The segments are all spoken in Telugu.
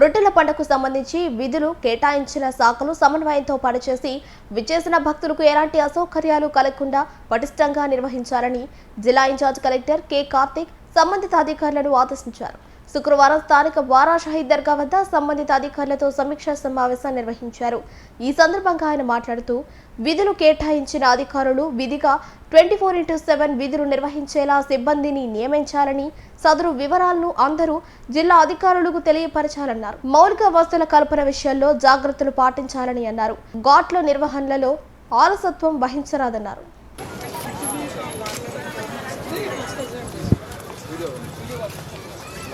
రొట్టెల పంటకు సంబంధించి విధులు కేటాయించిన శాఖలు సమన్వయంతో పనిచేసి విచ్చేసిన భక్తులకు ఎలాంటి అసౌకర్యాలు కలగకుండా పటిష్టంగా నిర్వహించాలని జిల్లా ఇన్ఛార్జ్ కలెక్టర్ కె కార్తిక్ సంబంధిత అధికారులను ఆదేశించారు. శుక్రవారం స్థానిక వారా షహీద్ దర్గా వద్ద సంబంధిత అధికారులతో సమీక్షా సమావేశం నిర్వహించారు. ఈ సందర్భంగా ఆయన మాట్లాడుతూ విధులు కేటాయించిన అధికారులు విధిగా ట్వంటీ ఫోర్ ఇంటూ సెవెన్ విధులు నిర్వహించేలా సిబ్బందిని నియమించాలని సదరు వివరాలను అందరూ జిల్లా అధికారులకు తెలియపరచాలన్నారు. మౌలిక వస్తువుల కల్పన విషయంలో జాగ్రత్తలు పాటించాలని అన్నారు. ఘాట్ల నిర్వహణలో ఆలసత్వం వహించరాదన్నారు.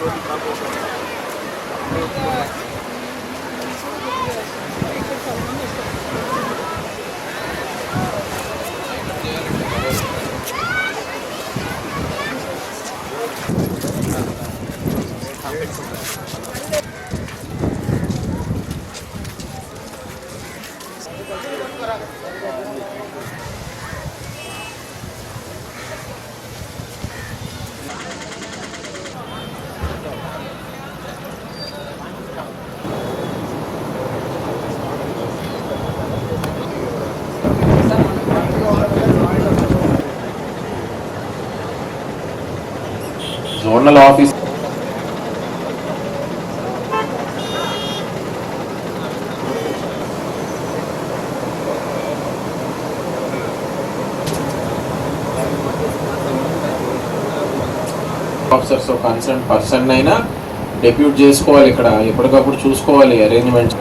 예, 담배 zonal office. Officers concern person అయినా డెప్యూట్ చేసుకోవాలి ఇక్కడ. ఎప్పటికప్పుడు చూసుకోవాలి అరేంజ్మెంట్స్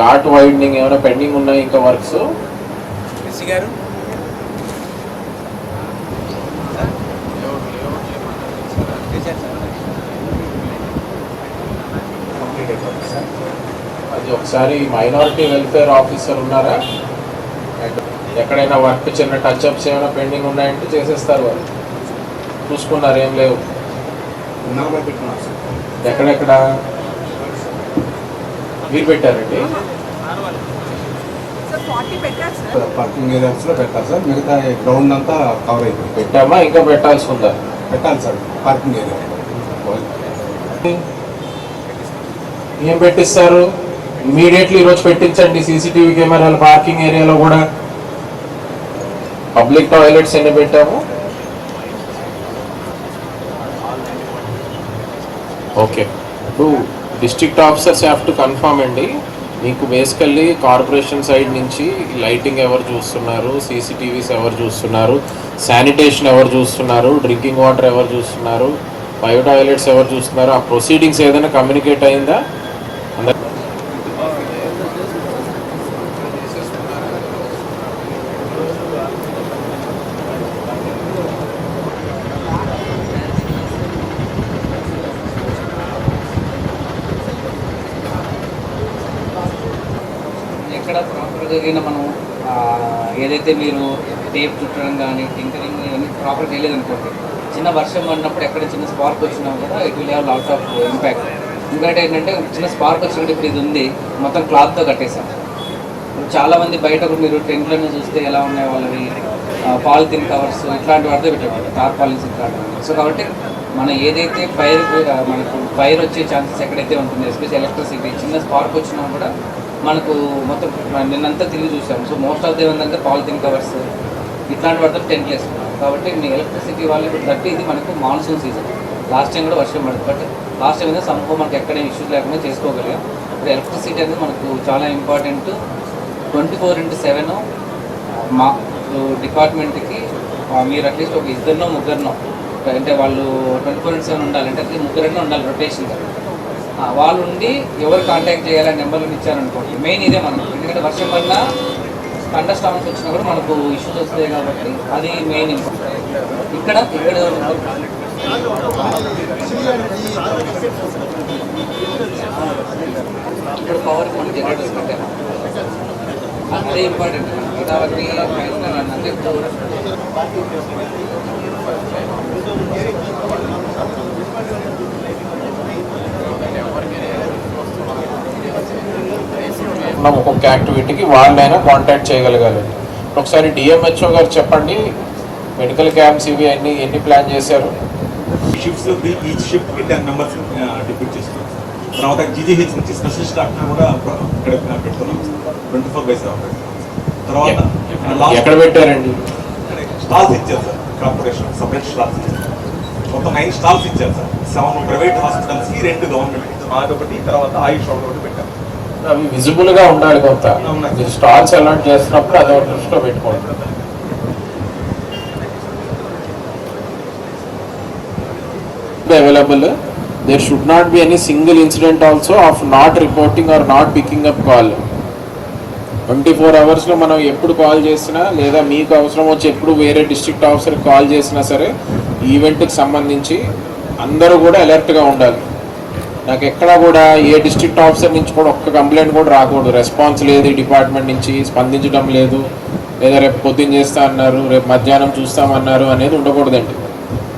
ఘాట్ వైడనింగ్ ఏమైనా పెండింగ్ ఉన్నాయి ఇంకా వర్క్స్ గారు? అది ఒకసారి మైనారిటీ వెల్ఫేర్ ఆఫీసర్ ఉన్నారా? ఎక్కడైనా వర్క్ చిన్న టచ్ అప్స్ ఏమైనా పెండింగ్ ఉన్నాయంటే చేసేస్తారు వాళ్ళు. చూసుకున్నారు ఏం లేవు. ఎక్కడెక్కడ? మీరు పెట్టారండి? పార్కింగ్ ఏరియాస్లో పెట్టాలి సార్. మిగతా గ్రౌండ్ అంతా కవర్ అయిపోయింది. పెట్టామా? ఇంకా పెట్టాల్సి ఉందా? పెట్టాలి సార్. పార్కింగ్ ఏరియా ఏం పెట్టిస్తారు? ఇమీడియట్లీ ఈరోజు పెట్టించండి. సీసీటీవీ కెమెరాలు పార్కింగ్ ఏరియాలో కూడా. పబ్లిక్ టాయిలెట్స్ ఎన్ని పెట్టాము? ఓకే ఇప్పుడు district officers have to confirm అండి. మీకు బేసికల్లీ కార్పొరేషన్ సైడ్ నుంచి లైటింగ్ ఎవరు చూస్తున్నారు? సీసీటీవీస్ ఎవరు చూస్తున్నారు? శానిటేషన్ ఎవరు చూస్తున్నారు? డ్రింకింగ్ వాటర్ ఎవరు చూస్తున్నారు? బయో టాయిలెట్స్ ఎవరు చూస్తున్నారు? ఆ ప్రొసీడింగ్స్ ఏదైనా కమ్యూనికేట్ అయిందా అందరు ఎక్కడ జరిగిన మనం ఏదైతే మీరు టేప్ చుట్టడం కానీ టింకరింగ్ ఇవన్నీ ప్రాపర్ చేయలేదు అనుకోండి చిన్న వర్షం పడినప్పుడు ఎక్కడ చిన్న స్పార్క్ వచ్చినా కూడా it will have lot of impact ఇంకోటి ఏంటంటే చిన్న స్పార్క్ వచ్చినప్పుడు ఇప్పుడు ఇది ఉంది మొత్తం క్లాత్తో కట్టేశాం. చాలామంది బయట కూడా మీరు టెంట్లను చూస్తే ఎలా ఉన్నాయి వాళ్ళవి పాలిథిన్ కవర్స్ ఇట్లాంటి వాటితో పెట్టారు టార్పాలిన్స్ ఇట్లాంటివి సో కాబట్టి మనం ఏదైతే ఫైర్ మనకు ఫైర్ వచ్చే ఛాన్సెస్ ఎక్కడైతే ఉంటుంది ఎస్పెషల్ ఎలక్ట్రిసిటీ చిన్న స్పార్క్ వచ్చినా కూడా మనకు మొత్తం నిన్నంతా తిరిగి చూసాం. సో మోస్ట్ ఆఫ్ ది ఏంటంటే పాలిథిన్ కవర్స్ ఇట్లాంటి వాటితో టెన్ ప్లేస్ కాబట్టి మీ ఎలక్ట్రిసిటీ వాళ్ళు ఇప్పుడు థర్టీ ఇది మనకు మాన్సూన్ సీజన్. లాస్ట్ టైం కూడా వర్షం పడుతుంది బట్ లాస్ట్ టైం అయితే సంభవం మనకి ఎక్కడేం ఇష్యూస్ లేకుండా చేసుకోగలిగాం. ఇప్పుడు ఎలక్ట్రిసిటీ అనేది మనకు చాలా important. Twenty four into seven మా డిపార్ట్మెంట్కి మీరు అట్లీస్ట్ ఒక ఇద్దరినో ముగ్గురినో అంటే వాళ్ళు ట్వంటీ ఫోర్ ఇంటూ సెవెన్ ఉండాలి అంటే ముగ్గురైనా ఉండాలి రొటేషన్గా. వాళ్ళు ఉండి ఎవరు కాంటాక్ట్ చేయాలని నెంబర్లు ఇచ్చారనుకోండి మెయిన్ ఇదే మనకు. ఎందుకంటే వర్షం వల్ల థండర్ స్టామ్స్ వచ్చినా కూడా మనకు ఇష్యూస్ వస్తాయి కాబట్టి అది మెయిన్ ఇంపార్టెంట్. ఇక్కడ ఇక్కడ ఇక్కడ పవర్ మనకి జనరేటర్స్ కట్టారు అదే ఇంపార్టెంట్ మిగతా వాటిని అంటే మనం ఒక్కొక్క యాక్టివిటీకి వాళ్ళైనా కాంటాక్ట్ చేయగలగాలి. ఒకసారి డిఎంహెచ్ఓ గారు చెప్పండి మెడికల్ క్యాంప్స్ ఇవి అన్ని ఎన్ని ప్లాన్ చేశారు? Shifts each shift ten members depute చేస్తున్నాం తర్వాత జీజీహెచ్ నుంచి స్పెషలిస్ట్ డాక్టర్ కూడా ఇక్కడ పెడుతున్నాం ట్వంటీ ఫోర్ బై సెవెన్ తర్వాత ఎక్కడ పెట్టారండి? స్టాల్స్ ఇచ్చారు సార్. కార్పొరేషన్ సపరేట్ స్టాల్స్ ఇచ్చారు మొత్తం నైన్ స్టాల్స్ ఇచ్చారు సార్. సెవెన్ ప్రైవేట్ హాస్పిటల్స్కి రెండు గవర్నమెంట్ అదొకటి తర్వాత ఆయుష్ ఒకటి పెట్టారు అవి విజిబుల్గా ఉండాలి కొంత. స్టాల్స్ అలాట్ చేస్తున్నప్పుడు అది ఒక దృష్టిలో పెట్టుకోండి. Available? There should not be any single incident also of not reporting or not picking up call. Twenty four అవర్స్లో మనం ఎప్పుడు కాల్ చేసినా లేదా మీకు అవసరం వచ్చి ఎప్పుడు వేరే డిస్ట్రిక్ట్ ఆఫీసర్ కాల్ చేసినా సరే ఈవెంట్కి సంబంధించి అందరూ కూడా అలర్ట్గా ఉండాలి. నాకు ఎక్కడా కూడా ఏ డిస్ట్రిక్ట్ ఆఫీసర్ నుంచి కూడా ఒక్క కంప్లైంట్ కూడా రాకూడదు. రెస్పాన్స్ లేదు ఈ డిపార్ట్మెంట్ నుంచి స్పందించడం లేదు. లేదా రేపు పొద్దున్న చేస్తా అన్నారు రేపు మధ్యాహ్నం చూస్తామన్నారు అనేది ఉండకూడదండి.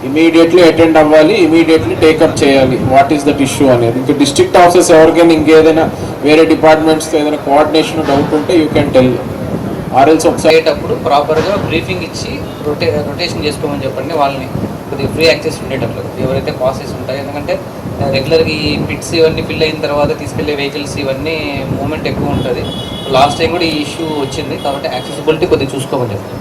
ఇమీడియట్లీ అటెండ్ అవ్వాలి ఇమీడియట్లీ టేకప్ చేయాలి. వాట్ ఈస్ దట్ ఇష్యూ అనేది. ఇంకా డిస్ట్రిక్ట్ ఆఫీసర్స్ ఎవరికైనా ఇంకేదైనా వేరే డిపార్ట్మెంట్స్తో ఏదైనా కోఆర్డినేషన్ డౌట్ ఉంటే యూ కెన్ టెల్ ఆర్ఎల్స్ ఒకసారి అయ్యేటప్పుడు ప్రాపర్గా బ్రీఫింగ్ ఇచ్చి రొటే రొటేషన్ చేసుకోమని చెప్పండి. వాళ్ళని కొద్దిగా ఫ్రీ యాక్సెస్ ఉండేటప్పుడు ఎవరైతే పాసెస్ ఉంటాయో ఎందుకంటే రెగ్యులర్గా ఈ పిట్స్ ఇవన్నీ ఫిల్ అయిన తర్వాత తీసుకెళ్ళే వెహికల్స్ ఇవన్నీ మూమెంట్ ఎక్కువ ఉంటుంది. లాస్ట్ టైం కూడా ఈ ఇష్యూ వచ్చింది. కాబట్టి యాక్సెసిబిలిటీ కొద్దిగా చూసుకోమని చెప్పండి.